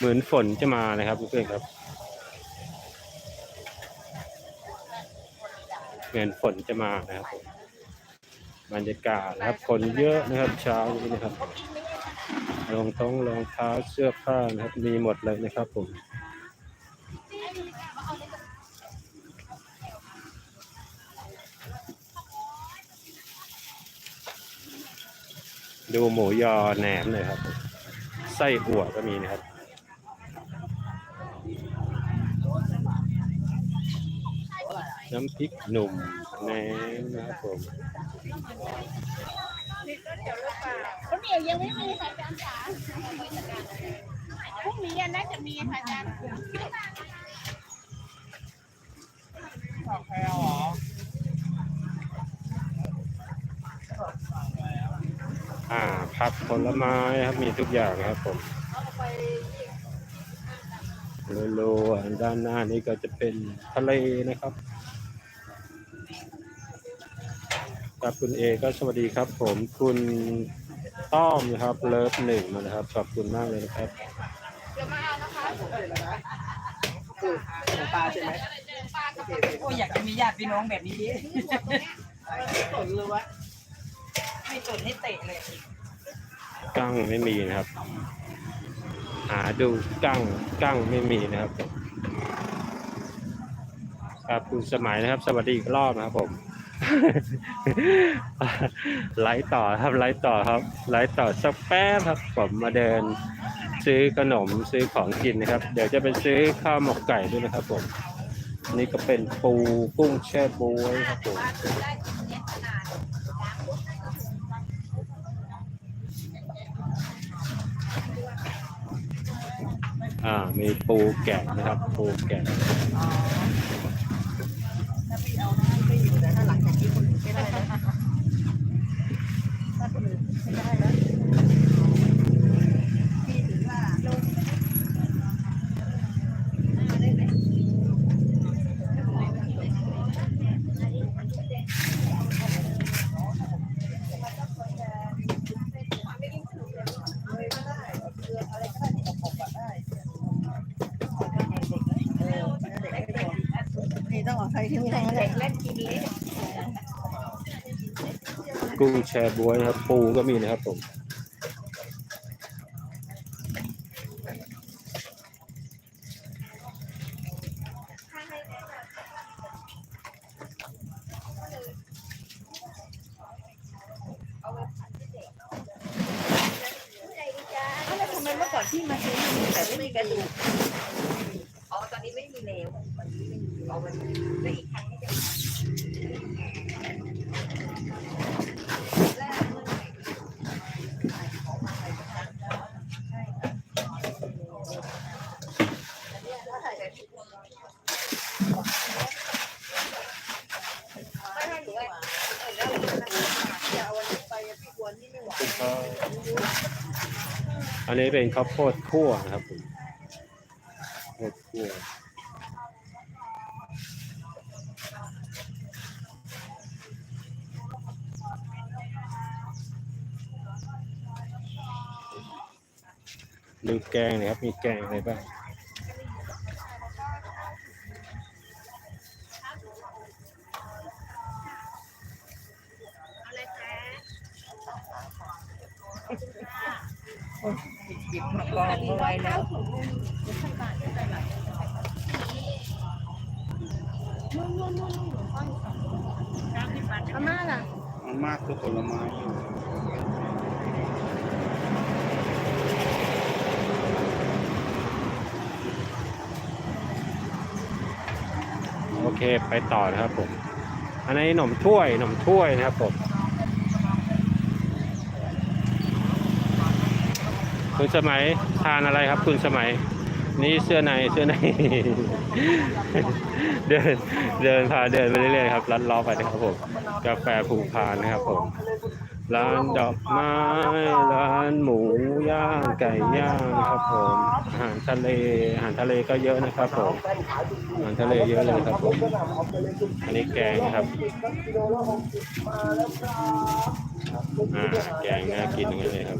เหมือนฝนจะมานะครับเพื่อนครับ เหมือนฝนจะมานะครับบรรยากาศนะครับคนเยอะนะครับเช้านี้นะครับรองท้องรองเท้าเสื้อผ้านะครับมีหมดเลยนะครับผมดูหมูยอแหนมเลยครับ ไส้อั่วก็มีนะครับ น้ำพริกหนุ่มแหนมนะครับผมข้าวเหนียวยังไม่มีค่ะอาจารย์จ๋าพรุ่งนี้น่าจะมีค่ะอาจารย์อ่าผักผลไม้ครับมีทุกอย่างครับผมโลๆด้านหน้านี้ก็จะเป็นทะเลนะครับ ครับคุณเอก็สวัสดีครับ ผมคุณต้อมนะครับเลิฟหนึ่งมานะครับขอบคุณมากเลยนะครับปลาใช่ไหมโอ้ยอยากจะมีญาติพี่น้องแบบนี้ดิสนเลยวะไม่สนให้เตะเลยกั้งไม่มีนะครับ หาดูกั้งกั้งไม่มีนะครับครับคุณสมัยนะครับ สวัสดีอีกรอบนะครับผม ไลฟ์ต่อครับไลฟ์ต่อครับไลฟ์ต่อสักแป๊บครับผมมาเดิน ซื้อขนมซื้อของกินนะครับ เดี๋ยวจะไปซื้อข้าวหมกไก่ด้วยนะครับผมนี่ก็เป็นปูกุ้งแช่บวยครับผมอ่ามีปูแกะนะครับปูแกะ แต่ถ้าหลังจากนี้คนอื่นไม่ได้นะถ้าคนอื่นไม่ได้นะพี่ถือว่าลงได้ไหม นี่ต้องไหนเด็กเล่นกินเล่นกุ้งแช่บ๊วยนะครับ ปูก็มีนะครับผมแล้วทำไมไม่สอนที่มาซื้อมีแต่ไม่มีกระดูก อ๋อ ตอนนี้ไม่มีแล้ววันนี้ไม่มี เอาวันนี้ได้อีกครั้งจะอันนี้เป็นข้าวโพดคั่วนะครับผมข้าวโพดคั่ว ดูแกงนะครับ มีแกงอะไรบ้างหยิบมากองเอาไว้แล้วอาม่าล่ะมันมากคือผลไม้ เคไปต่อนะครับผม อันนี้หนมถ้วยหนมถ้วยนะครับผมคุณสมัยทานอะไรครับ คุณสมัย นี่เสื้อในเสื้อใน เดินเดินพาเดินไปเรื่อยๆครับลัดล้อไปนะครับผมกาแฟภูพานนะครับผม ร้านดอกไม้ ร้านหมูย่างไก่ย่างนะครับผมอาหารทะเลอาหารทะเลก็เยอะนะครับผมอาหารทะเลเยอะเลยครับผมอันนี้แกงนะครับอ่าแกงน่ากินอย่างนี้เลยครับ